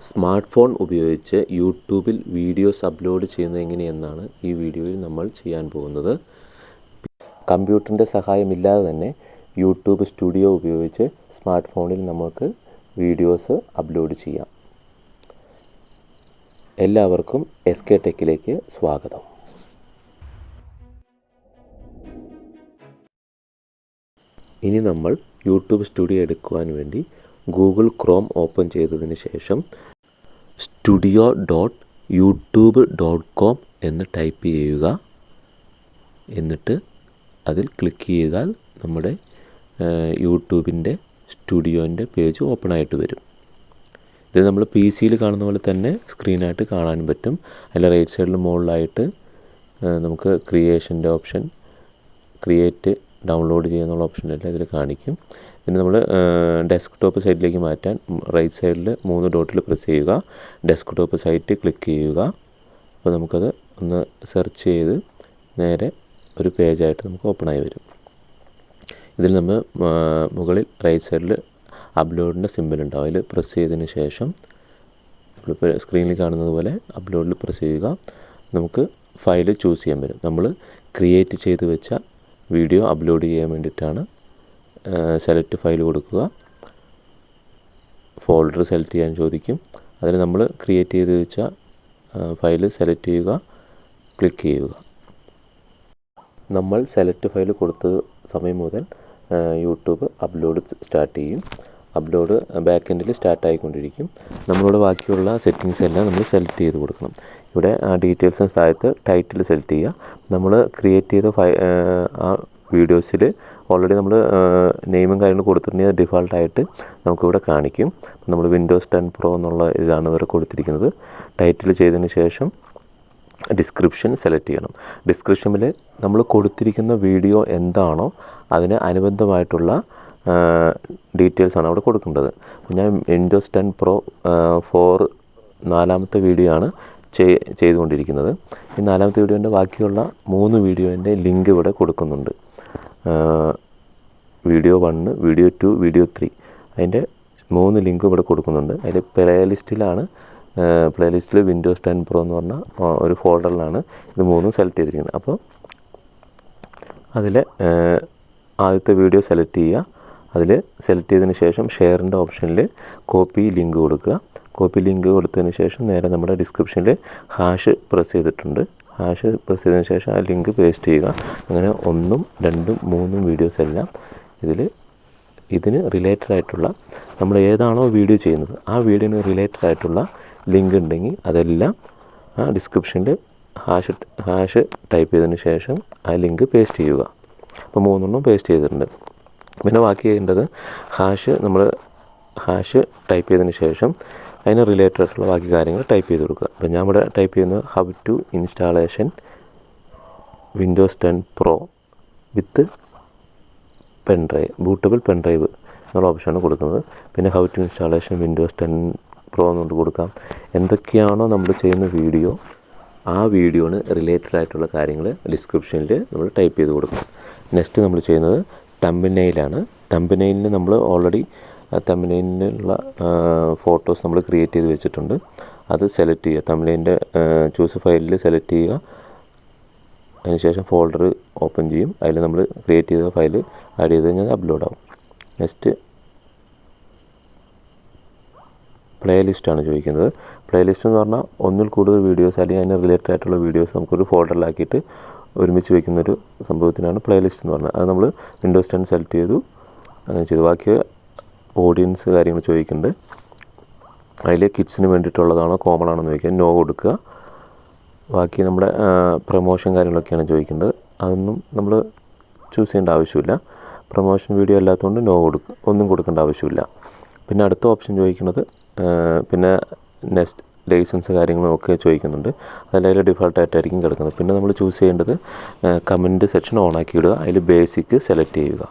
Smart phone ഉപയോഗിച്ച് യൂട്യൂബിൽ videos upload ചെയ്യുന്നത് എങ്ങനെയെന്നാണ് ഈ വീഡിയോയിൽ നമ്മൾ ചെയ്യാൻ പോകുന്നത്. കമ്പ്യൂട്ടറിന്റെ സഹായമില്ലാതെ തന്നെ യൂട്യൂബ് സ്റ്റുഡിയോ ഉപയോഗിച്ച് സ്മാർട്ട് ഫോണിൽ നമുക്ക് വീഡിയോസ് അപ്ലോഡ് ചെയ്യാം. എല്ലാവർക്കും എസ് കെ ടെക്കിലേക്ക് സ്വാഗതം. ഇനി നമ്മൾ യൂട്യൂബ് സ്റ്റുഡിയോ എടുക്കുവാൻ വേണ്ടി ഗൂഗിൾ ക്രോം ഓപ്പൺ ചെയ്തതിന് ശേഷം studio dot YouTube dot com എന്ന് ടൈപ്പ് ചെയ്യുക. എന്നിട്ട് അതിൽ ക്ലിക്ക് ചെയ്താൽ നമ്മുടെ യൂട്യൂബിന്റെ സ്റ്റുഡിയോന്റെ പേജ് ഓപ്പൺ ആയിട്ട് വരും. ഇത് നമ്മൾ പി സിയിൽ കാണുന്ന പോലെ തന്നെ സ്ക്രീനായിട്ട് കാണാൻ പറ്റും. അതിൽ റൈറ്റ് സൈഡിൽ മുകളിലായിട്ട് നമുക്ക് ക്രിയേഷന്റെ ഓപ്ഷൻ ക്രിയേറ്റ് ഡൗൺലോഡ് ചെയ്യുന്നുള്ള ഓപ്ഷനെല്ലാം ഇതിൽ കാണിക്കും. പിന്നെ നമ്മൾ ഡെസ്ക് ടോപ്പ് സൈഡിലേക്ക് മാറ്റാൻ റൈറ്റ് സൈഡിൽ മൂന്ന് ഡോട്ടിൽ പ്രസ് ചെയ്യുക. ഡെസ്ക് ടോപ്പ് സൈറ്റ് ക്ലിക്ക് ചെയ്യുക. അപ്പോൾ നമുക്കത് ഒന്ന് സെർച്ച് ചെയ്ത് നേരെ ഒരു പേജായിട്ട് നമുക്ക് ഓപ്പൺ ആയി വരും. ഇതിൽ നമ്മൾ മുകളിൽ റൈറ്റ് സൈഡിൽ അപ്ലോഡിന്റെ സിമ്പിൾ ഉണ്ടാവും അതിൽ പ്രസ് ചെയ്തതിന് ശേഷം സ്ക്രീനിൽ കാണുന്നത് പോലെ അപ്ലോഡിൽ പ്രസ് ചെയ്യുക. നമുക്ക് ഫയൽ ചൂസ് ചെയ്യാൻ വരും നമ്മൾ ക്രിയേറ്റ് ചെയ്ത് വെച്ച വീഡിയോ അപ്ലോഡ് ചെയ്യാൻ വേണ്ടിയിട്ടാണ് സെലക്ട് ഫയൽ കൊടുക്കുക. ഫോൾഡർ സെലക്ട് ചെയ്യാൻ ചോദിക്കും. അതിന് നമ്മൾ ക്രിയേറ്റ് ചെയ്ത് വെച്ച ഫയൽ സെലക്ട് ചെയ്യുക ക്ലിക്ക് ചെയ്യുക. നമ്മൾ സെലക്ട് ഫയൽ കൊടുത്ത സമയം മുതൽ യൂട്യൂബ് അപ്ലോഡ് സ്റ്റാർട്ട് ചെയ്യും. അപ്ലോഡ് ബാക്ക് എൻഡിൽ സ്റ്റാർട്ട് ആയിക്കൊണ്ടിരിക്കും. നമ്മളിവിടെ ബാക്കിയുള്ള സെറ്റിങ്സ് എല്ലാം നമ്മൾ സെലക്ട് ചെയ്ത് കൊടുക്കണം. ഇവിടെ ഡീറ്റെയിൽസിന് സ്ഥലത്ത് ടൈറ്റിൽ സെലക്ട് ചെയ്യുക. നമ്മൾ ക്രിയേറ്റ് ചെയ്ത ഫയ ആ വീഡിയോസിൽ ഓൾറെഡി നമ്മൾ നെയിമും കാര്യങ്ങളും കൊടുത്തിട്ടുണ്ടെങ്കിൽ ഡിഫാൾട്ടായിട്ട് നമുക്കിവിടെ കാണിക്കും. നമ്മൾ വിൻഡോസ് ടെൻ പ്രോ എന്നുള്ള ഇതാണ് ഇവിടെ കൊടുത്തിരിക്കുന്നത്. ടൈറ്റിൽ ചെയ്തതിന് ശേഷം ഡിസ്ക്രിപ്ഷൻ സെലക്ട് ചെയ്യണം. ഡിസ്ക്രിപ്ഷനിൽ നമ്മൾ കൊടുത്തിരിക്കുന്ന വീഡിയോ എന്താണോ അതിന് അനുബന്ധമായിട്ടുള്ള ഡീറ്റെയിൽസാണ് അവിടെ കൊടുക്കേണ്ടത്. ഞാൻ വിൻഡോസ് ടെൻ പ്രോ ഫോർ നാലാമത്തെ വീഡിയോ ആണ് ചെയ്തുകൊണ്ടിരിക്കുന്നത്. ഈ നാലാമത്തെ വീഡിയോന്റെ ബാക്കിയുള്ള മൂന്ന് വീഡിയോന്റെ ലിങ്ക് ഇവിടെ കൊടുക്കുന്നുണ്ട്. Video one video two video three. അതിന്റെ മൂന്ന് ലിങ്ക് ഇവിടെ കൊടുക്കുന്നുണ്ട്. അതിൽ പ്ലേ ലിസ്റ്റിലാണ് പ്ലേ ലിസ്റ്റിൽ വിൻഡോസ് ടെൻ പ്രോ എന്ന് പറഞ്ഞ ഒരു ഫോൾഡറിലാണ് ഇത് മൂന്നും സെലക്ട് ചെയ്തിരിക്കുന്നത്. അപ്പോൾ അതിൽ ആദ്യത്തെ വീഡിയോ സെലക്ട് ചെയ്യുക. അതിൽ സെലക്ട് ചെയ്തതിന് ശേഷം ഷെയറിന്റെ ഓപ്ഷനിൽ കോപ്പി ലിങ്ക് കൊടുക്കുക. കോപ്പി ലിങ്ക് കൊടുത്തതിന് ശേഷം നേരെ നമ്മുടെ ഡിസ്ക്രിപ്ഷനിൽ ഹാഷ് പ്രസ് ചെയ്തിട്ടുണ്ട്. ഹാഷ് പ്രസ് ചെയ്തതിന് ശേഷം ആ ലിങ്ക് പേസ്റ്റ് ചെയ്യുക. അങ്ങനെ ഒന്നും രണ്ടും മൂന്നും വീഡിയോസ് എല്ലാം ഇതിൽ ഇതിന് റിലേറ്റഡ് ആയിട്ടുള്ള നമ്മൾ ഏതാണോ വീഡിയോ ചെയ്യുന്നത് ആ വീഡിയോന് റിലേറ്റഡ് ആയിട്ടുള്ള ലിങ്ക് ഉണ്ടെങ്കിൽ അതെല്ലാം ആ ഡിസ്ക്രിപ്ഷനിൽ ഹാഷ് ഹാഷ് ടൈപ്പ് ചെയ്തതിന് ശേഷം ആ ലിങ്ക് പേസ്റ്റ് ചെയ്യുക. അപ്പോൾ മൂന്നെണ്ണം പേസ്റ്റ് ചെയ്തിട്ടുണ്ട്. പിന്നെ ബാക്കി ചെയ്യേണ്ടത് ഹാഷ് നമ്മൾ ഹാഷ് ടൈപ്പ് ചെയ്തതിന് ശേഷം അതിന് റിലേറ്റഡ് ആയിട്ടുള്ള ബാക്കി കാര്യങ്ങൾ ടൈപ്പ് ചെയ്ത് കൊടുക്കുക. അപ്പോൾ ഞാൻ ഇവിടെ ടൈപ്പ് ചെയ്യുന്നത് how to installation Windows ten pro with pen drive bootable pen drive എന്നുള്ള ഓപ്ഷനാണ് കൊടുക്കുന്നത്. പിന്നെ how to installation Windows ten pro എന്നുകൊണ്ട് കൊടുക്കാം. എന്തൊക്കെയാണോ നമ്മൾ ചെയ്യുന്ന വീഡിയോ ആ വീഡിയോന് റിലേറ്റഡ് ആയിട്ടുള്ള കാര്യങ്ങൾ ഡിസ്ക്രിപ്ഷനിൽ നമ്മൾ ടൈപ്പ് ചെയ്ത് കൊടുക്കണം നെക്സ്റ്റ് നമ്മൾ ചെയ്യുന്നത് തമ്പനയിലാണ് തമ്പനയിലിന് നമ്മൾ ഓൾറെഡി തമ്പനയിലുള്ള ഫോട്ടോസ് നമ്മൾ ക്രിയേറ്റ് ചെയ്ത് വെച്ചിട്ടുണ്ട്. അത് സെലക്ട് ചെയ്യുക. തമിഴിന്റെ ചൂസ് ഫയലിൽ സെലക്ട് ചെയ്യുക. അതിനുശേഷം ഫോൾഡർ ഓപ്പൺ ചെയ്യും. അതിൽ നമ്മൾ ക്രിയേറ്റ് ചെയ്ത ഫയൽ ആഡ് ചെയ്ത് കഴിഞ്ഞാൽ അപ്ലോഡ് ആവും. നെക്സ്റ്റ് പ്ലേ ലിസ്റ്റാണ് ചോദിക്കുന്നത്. പ്ലേലിസ്റ്റ് എന്ന് പറഞ്ഞാൽ ഒന്നിൽ കൂടുതൽ വീഡിയോസ് അല്ലെങ്കിൽ അതിന് റിലേറ്റഡ് ആയിട്ടുള്ള വീഡിയോസ് നമുക്കൊരു ഫോൾഡറിലാക്കിയിട്ട് ഒരുമിച്ച് വയ്ക്കുന്നൊരു സംഭവത്തിനാണ് പ്ലേ ലിസ്റ്റ് എന്ന് പറഞ്ഞത്. അത് നമ്മൾ വിൻഡോസ് ടെൻ സെലക്ട് ചെയ്തു. അങ്ങനെ ചെയ്തു. ബാക്കി ഓഡിയൻസ് കാര്യങ്ങൾ ചോദിക്കുന്നുണ്ട്. അതിൽ കിഡ്സിന് വേണ്ടിയിട്ടുള്ളതാണോ കോമൺ ആണോ എന്ന് ചോദിക്കുക. നോ കൊടുക്കുക. ബാക്കി നമ്മുടെ പ്രൊമോഷൻ കാര്യങ്ങളൊക്കെയാണ് ചോദിക്കുന്നത്. അതൊന്നും നമ്മൾ ചൂസ് ചെയ്യേണ്ട ആവശ്യമില്ല. പ്രൊമോഷൻ വീഡിയോ അല്ലാത്തതുകൊണ്ട് നോ കൊടുക്കുക ഒന്നും കൊടുക്കേണ്ട ആവശ്യമില്ല. പിന്നെ അടുത്ത ഓപ്ഷൻ ചോദിക്കുന്നത് പിന്നെ നെക്സ്റ്റ് ലൈസൻസ് കാര്യങ്ങളും ഒക്കെ ചോദിക്കുന്നുണ്ട്. അതെല്ലാം ഡിഫോൾട്ടായിട്ടായിരിക്കും കിടക്കുന്നത്. പിന്നെ നമ്മൾ ചൂസ് ചെയ്യേണ്ടത് കമന്റ് സെക്ഷൻ ഓൺ ആക്കി ഇടുക. അതിൽ ബേസിക് സെലക്ട് ചെയ്യുക.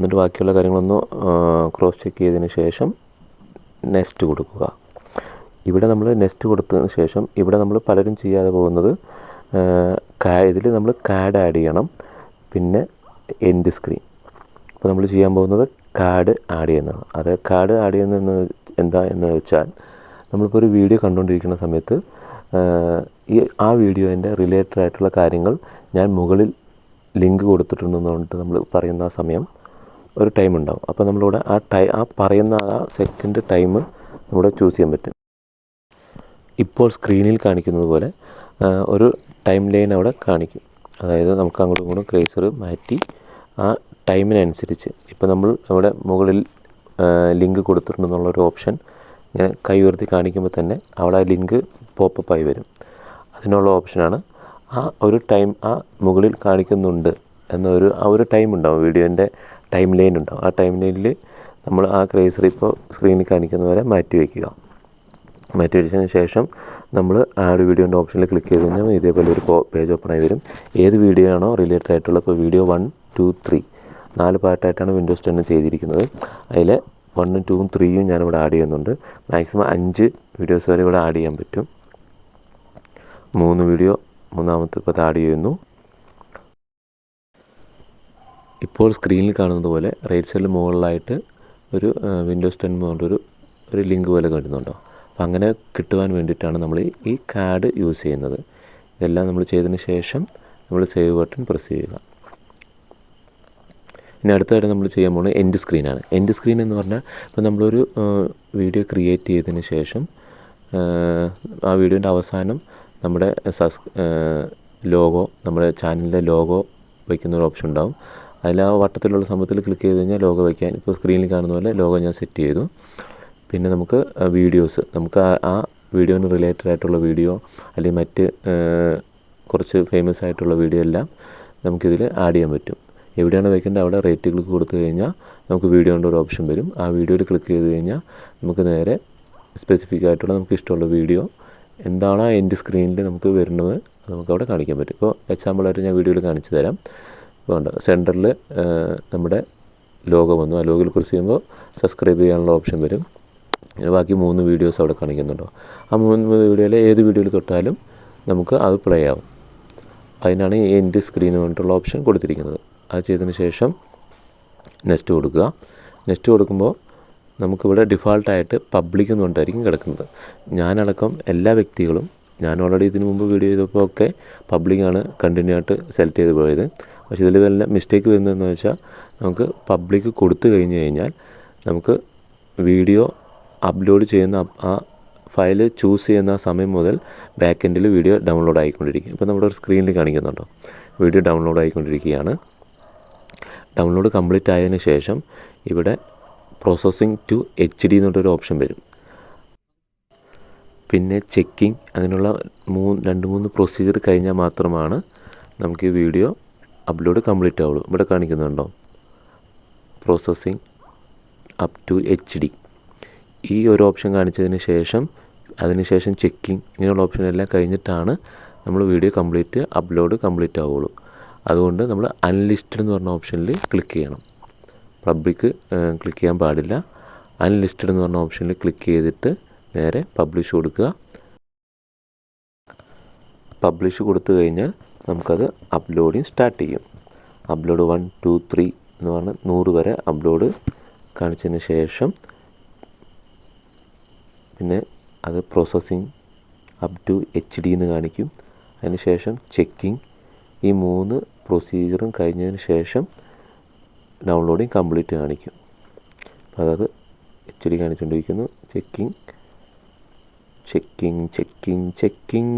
എന്നിട്ട് ബാക്കിയുള്ള കാര്യങ്ങളൊന്ന് ക്രോസ് ചെക്ക് ചെയ്തതിന് ശേഷം നെക്സ്റ്റ് കൊടുക്കുക. ഇവിടെ നമ്മൾ നെക്സ്റ്റ് കൊടുത്തതിന് ശേഷം ഇവിടെ നമ്മൾ പലരും ചെയ്യാതെ പോകുന്നത് ഇതിൽ നമ്മൾ കാഡ് ആഡ് ചെയ്യണം പിന്നെ എൻഡ് സ്ക്രീൻ അപ്പോൾ നമ്മൾ ചെയ്യാൻ പോകുന്നത് കാഡ് ആഡ് ചെയ്യുന്നതാണ്. അത് കാഡ് ആഡ് ചെയ്യുന്നതെന്ന് എന്താ എന്ന് വെച്ചാൽ നമ്മളിപ്പോൾ ഒരു വീഡിയോ കണ്ടുകൊണ്ടിരിക്കുന്ന സമയത്ത് ഈ ആ വീഡിയോന്റെ റിലേറ്റഡ് ആയിട്ടുള്ള കാര്യങ്ങൾ ഞാൻ മുകളിൽ ലിങ്ക് കൊടുത്തിട്ടുണ്ടെന്ന് പറഞ്ഞിട്ട് നമ്മൾ പറയുന്ന സമയം ഒരു ടൈം ഉണ്ടാവും. അപ്പോൾ നമ്മളിവിടെ ആ ടൈ ആ പറയുന്ന ആ സെക്കൻഡ് ടൈം നമ്മുടെ ചൂസ് ചെയ്യാൻ പറ്റും. ഇപ്പോൾ സ്ക്രീനിൽ കാണിക്കുന്നത് പോലെ ഒരു ടൈം ലൈൻ അവിടെ കാണിക്കും. അതായത് നമുക്ക് അങ്ങോട്ടും ഇങ്ങോട്ടും ക്രേസർ മാറ്റി ആ ടൈമിനനുസരിച്ച് ഇപ്പോൾ നമ്മൾ നമ്മുടെ മുകളിൽ ലിങ്ക് കൊടുത്തിട്ടുണ്ടെന്നുള്ളൊരു ഓപ്ഷൻ ഇങ്ങനെ കൈ ഉയർത്തി കാണിക്കുമ്പോൾ തന്നെ അവിടെ ആ ലിങ്ക് പോപ്പപ്പായി വരും. അതിനുള്ള ഓപ്ഷനാണ് ആ ഒരു ടൈം ആ മുകളിൽ കാണിക്കുന്നുണ്ട് എന്നൊരു ആ ഒരു ടൈം ഉണ്ടാവും. വീഡിയോന്റെ ടൈം ലൈൻ ഉണ്ടാവും ആ ടൈം ലൈനിൽ നമ്മൾ ആ ക്രേസർ ഇപ്പോൾ സ്ക്രീനിൽ കാണിക്കുന്ന വരെ മാറ്റി വയ്ക്കുക മാറ്റി വെച്ചതിന് ശേഷം നമ്മൾ ആഡ് വീഡിയോന്റെ ഓപ്ഷനിൽ ക്ലിക്ക് ചെയ്ത് കഴിഞ്ഞാൽ ഇതേപോലെ ഒരു പേജ് ഓപ്പൺ ആയി വരും. ഏത് വീഡിയോ ആണോ റിലേറ്റഡ് ആയിട്ടുള്ള ഇപ്പോൾ വീഡിയോ വൺ ടു ത്രീ നാല് പാർട്ടായിട്ടാണ് വിൻഡോസ് ടെന്ന് ചെയ്തിരിക്കുന്നത്. അതിൽ വണ്ണും ടൂവും ത്രീയും ഞാനിവിടെ ആഡ് ചെയ്യുന്നുണ്ട്. മാക്സിമം അഞ്ച് വീഡിയോസ് വരെ ഇവിടെ ആഡ് ചെയ്യാൻ പറ്റും. മൂന്ന് വീഡിയോ മൂന്നാമത്തെ ഇപ്പോൾ ആഡ് ചെയ്യുന്നു. ഇപ്പോൾ സ്ക്രീനിൽ കാണുന്നത് പോലെ റൈറ്റ് സൈഡിൽ മുകളിലായിട്ട് ഒരു വിൻഡോസ് ടെൻ പോലൊരു ഒരു ലിങ്ക് പോലെ കിട്ടുന്നുണ്ടോ അപ്പോൾ അങ്ങനെ കിട്ടുവാൻ വേണ്ടിയിട്ടാണ് നമ്മൾ ഈ കാഡ് യൂസ് ചെയ്യുന്നത്. ഇതെല്ലാം നമ്മൾ ചെയ്തതിന് ശേഷം നമ്മൾ സേവ് ബട്ടൺ പ്രസ് ചെയ്യുക. ഇനി അടുത്തതായിട്ട് നമ്മൾ ചെയ്യാൻ പോകുന്നത് എൻഡ് സ്ക്രീനാണ് എൻഡ് സ്ക്രീൻ എന്ന് പറഞ്ഞാൽ ഇപ്പോൾ നമ്മളൊരു വീഡിയോ ക്രിയേറ്റ് ചെയ്തതിന് ശേഷം ആ, വീഡിയോന്റെ അവസാനം നമ്മുടെ സസ് ലോഗോ നമ്മുടെ ചാനലിന്റെ ലോഗോ വയ്ക്കുന്ന ഒരു ഓപ്ഷൻ ഉണ്ടാവും. അതിൽ ആ വട്ടത്തിലുള്ള സംഭവത്തിൽ ക്ലിക്ക് ചെയ്ത് കഴിഞ്ഞാൽ ലോഗോ വയ്ക്കാൻ ഇപ്പോൾ സ്ക്രീനിൽ കാണുന്ന പോലെ ലോഗോ ഞാൻ സെറ്റ് ചെയ്തു. പിന്നെ നമുക്ക് വീഡിയോസ് നമുക്ക് ആ- വീഡിയോന് റിലേറ്റഡ് ആയിട്ടുള്ള വീഡിയോ അല്ലെങ്കിൽ മറ്റ് കുറച്ച് ഫേമസ് ആയിട്ടുള്ള വീഡിയോ എല്ലാം നമുക്കിതിൽ ആഡ് ചെയ്യാൻ പറ്റും. എവിടെയാണ് വയ്ക്കേണ്ടത്? അവിടെ റേറ്റ് ക്ലിക്ക് കൊടുത്തു കഴിഞ്ഞാൽ നമുക്ക് വീഡിയോന്റെ ഒരു ഓപ്ഷൻ വരും. ആ വീഡിയോയിൽ ക്ലിക്ക് ചെയ്ത് കഴിഞ്ഞാൽ നമുക്ക് നേരെ സ്പെസിഫിക് ആയിട്ടുള്ള നമുക്ക് ഇഷ്ടമുള്ള വീഡിയോ എന്താണോ ആ എൻഡ് സ്ക്രീനിൽ നമുക്ക് വരുന്നത് നമുക്കവിടെ കാണിക്കാൻ പറ്റും. ഇപ്പോൾ എക്സാമ്പിളായിട്ട് ഞാൻ വീഡിയോയിൽ കാണിച്ചു തരാം. ഉണ്ട് സെന്ററിൽ നമ്മുടെ ലോഗോ വന്നു. ആ ലോഗിൽ ക്ലിക്ക് ചെയ്യുമ്പോൾ സബ്സ്ക്രൈബ് ചെയ്യാനുള്ള ഓപ്ഷൻ വരും. ബാക്കി മൂന്ന് വീഡിയോസ് അവിടെ കാണിക്കുന്നുണ്ടോ? ആ മൂന്ന് വീഡിയോയിൽ ഏത് വീഡിയോയിൽ തൊട്ടാലും നമുക്ക് അത് പ്ലേ ആവും. അതിനാണ് ഈ എൻഡ് സ്ക്രീൻ വേണ്ടിയിട്ടുള്ള ഓപ്ഷൻ കൊടുത്തിരിക്കുന്നത്. അത് ചെയ്തതിന് ശേഷം നെക്സ്റ്റ് കൊടുക്കുക. നെക്സ്റ്റ് കൊടുക്കുമ്പോൾ നമുക്കിവിടെ ഡിഫാൾട്ടായിട്ട് പബ്ലിക് എന്ന് പറഞ്ഞിട്ടായിരിക്കും കിടക്കുന്നത്. ഞാനടക്കം എല്ലാ വ്യക്തികളും ഞാൻ ഓൾറെഡി ഇതിനു മുമ്പ് വീഡിയോ ചെയ്തപ്പോൾ ഒക്കെ പബ്ലിക്കാണ് കണ്ടിന്യൂ ആയിട്ട് സെലക്ട് ചെയ്ത് പോയത്. പക്ഷേ ഇതിൽ നല്ല മിസ്റ്റേക്ക് വരുന്നതെന്ന് വെച്ചാൽ നമുക്ക് പബ്ലിക് കൊടുത്തു കഴിഞ്ഞ് കഴിഞ്ഞാൽ നമുക്ക് വീഡിയോ അപ്ലോഡ് ചെയ്യുന്ന ആ- ഫയൽ ചൂസ് ചെയ്യുന്ന സമയം മുതൽ ബാക്ക് എൻഡിൽ വീഡിയോ ഡൗൺലോഡ് ആയിക്കൊണ്ടിരിക്കും. ഇപ്പോൾ നമ്മുടെ ഒരു സ്ക്രീനിൽ കാണിക്കുന്നുണ്ടോ? വീഡിയോ ഡൗൺലോഡ് ആയിക്കൊണ്ടിരിക്കുകയാണ്. ഡൗൺലോഡ് കംപ്ലീറ്റ് ആയതിനു ശേഷം ഇവിടെ പ്രോസസ്സിങ് ടു എച്ച് ഡി എന്നുള്ളൊരു ഓപ്ഷൻ വരും. പിന്നെ ചെക്കിംഗ് അങ്ങനെയുള്ള മൂന്ന് രണ്ട് മൂന്ന് പ്രൊസീജിയർ കഴിഞ്ഞാൽ മാത്രമാണ് നമുക്ക് ഈ വീഡിയോ അപ്ലോഡ് കംപ്ലീറ്റ് ആവുള്ളൂ. ഇവിടെ കാണിക്കുന്നുണ്ടോ? Processing up to H D ഈ ഒരു ഓപ്ഷൻ കാണിച്ചതിന് ശേഷം അതിനുശേഷം ചെക്കിംഗ് ഇങ്ങനെയുള്ള ഓപ്ഷൻ എല്ലാം കഴിഞ്ഞിട്ടാണ് നമ്മൾ വീഡിയോ കംപ്ലീറ്റ് അപ്ലോഡ് കംപ്ലീറ്റ് ആവുള്ളൂ. അതുകൊണ്ട് നമ്മൾ അൺലിസ്റ്റഡ് എന്ന് പറഞ്ഞ ഓപ്ഷനിൽ ക്ലിക്ക് ചെയ്യണം. പബ്ലിക് ക്ലിക്ക് ചെയ്യാൻ പാടില്ല. അൺലിസ്റ്റഡ് എന്ന് പറഞ്ഞ ഓപ്ഷനിൽ ക്ലിക്ക് ചെയ്തിട്ട് നേരെ പബ്ലിഷ് കൊടുക്കുക. പബ്ലിഷ് കൊടുത്തു കഴിഞ്ഞാൽ നമുക്കത് അപ്ലോഡിങ് സ്റ്റാർട്ട് ചെയ്യും. അപ്ലോഡ് വൺ ടു ത്രീ എന്ന് പറഞ്ഞ് നൂറ് വരെ അപ്ലോഡ് കാണിച്ചതിന് ശേഷം പിന്നെ അത് processing up to H D എന്ന് കാണിക്കും. അതിന് ശേഷം ചെക്കിങ് ഈ മൂന്ന് പ്രൊസീജിയറും കഴിഞ്ഞതിന് ശേഷം ഡൗൺലോഡിങ് കംപ്ലീറ്റ് കാണിക്കും. അപ്പോൾ അതായത് എച്ച് ഡി കാണിച്ചുകൊണ്ടിരിക്കുന്നു ചെക്കിങ് ചെക്കിങ് ചെക്കിങ് ചെക്കിങ്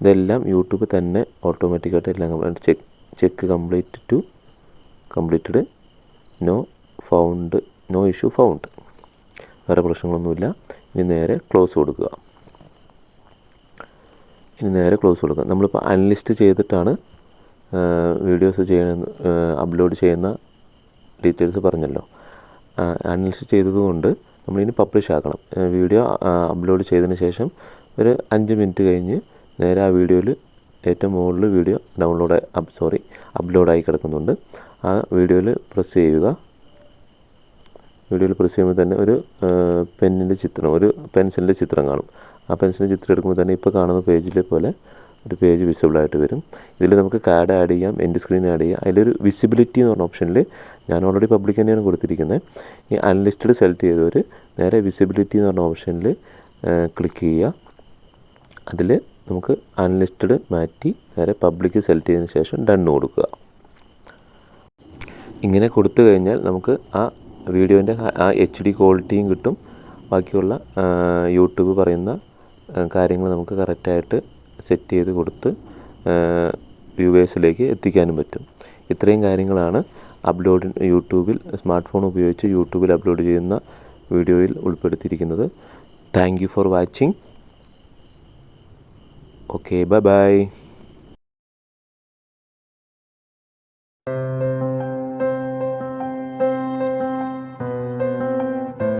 ഇതെല്ലാം യൂട്യൂബ് തന്നെ ഓട്ടോമാറ്റിക്കായിട്ട് എല്ലാം check check complete to completed no found no issue found വേറെ പ്രശ്നങ്ങളൊന്നുമില്ല. ഇനി നേരെ ക്ലോസ് കൊടുക്കുക. ഇനി നേരെ ക്ലോസ് കൊടുക്കുക. നമ്മളിപ്പോൾ അൺലിസ്റ്റ് ചെയ്തിട്ടാണ് വീഡിയോസ് ചെയ്യണമെന്ന് അപ്ലോഡ് ചെയ്യുന്ന ഡീറ്റെയിൽസ് പറഞ്ഞല്ലോ. അൺലിസ്റ്റ് ചെയ്തതുകൊണ്ട് നമ്മളിനി പബ്ലിഷ് ആക്കണം. വീഡിയോ അപ്ലോഡ് ചെയ്തതിന് ശേഷം ഒരു അഞ്ച് മിനിറ്റ് കഴിഞ്ഞ് നേരെ ആ വീഡിയോയിൽ ഏറ്റവും മുകളിൽ വീഡിയോ ഡൗൺലോഡ് സോറി അപ്ലോഡായി കിടക്കുന്നുണ്ട്. ആ വീഡിയോയിൽ പ്രസ് ചെയ്യുക. വീഡിയോയിൽ പ്രസ് ചെയ്യുമ്പോൾ തന്നെ ഒരു പെന്നിന്റെ ചിത്രം ഒരു പെൻസിലിന്റെ ചിത്രം കാണും. ആ പെൻസിലിന്റെ ചിത്രം എടുക്കുമ്പോൾ തന്നെ ഇപ്പോൾ കാണുന്ന പേജിലെ പോലെ ഒരു പേജ് വിസിബിളായിട്ട് വരും. ഇതിൽ നമുക്ക് കാർഡ് ആഡ് ചെയ്യാം എൻഡ് സ്ക്രീൻ ആഡ് ചെയ്യാം. അതിലൊരു വിസിബിലിറ്റി എന്ന് പറഞ്ഞ ഓപ്ഷനിൽ ഞാൻ ഓൾറെഡി പബ്ലിക് തന്നെയാണ് കൊടുത്തിരിക്കുന്നത്. ഈ അൺലിസ്റ്റഡ് സെലക്ട് ചെയ്തവർ നേരെ വിസിബിലിറ്റി എന്ന് പറഞ്ഞ ഓപ്ഷനിൽ ക്ലിക്ക് ചെയ്യുക. അതിൽ നമുക്ക് അൺലിസ്റ്റഡ് മാറ്റി നേരെ പബ്ലിക് സെലക്ട് ചെയ്തതിന് ശേഷം ഡണ്ണ് കൊടുക്കുക. ഇങ്ങനെ കൊടുത്തു കഴിഞ്ഞാൽ നമുക്ക് ആ വീഡിയോന്റെ ആ എച്ച് ഡി ക്വാളിറ്റിയും കിട്ടും. ബാക്കിയുള്ള യൂട്യൂബ് പറയുന്ന കാര്യങ്ങൾ നമുക്ക് കറക്റ്റായിട്ട് സെറ്റ് ചെയ്ത് കൊടുത്ത് വ്യൂവേഴ്സിലേക്ക് എത്തിക്കാനും പറ്റും. ഇത്രയും കാര്യങ്ങളാണ് അപ്ലോഡ് യൂട്യൂബിൽ സ്മാർട്ട് ഫോൺ ഉപയോഗിച്ച് യൂട്യൂബിൽ അപ്ലോഡ് ചെയ്യുന്ന വീഡിയോയിൽ ഉൾപ്പെടുത്തിയിരിക്കുന്നത്. Thank you for watching Okay, bye-bye.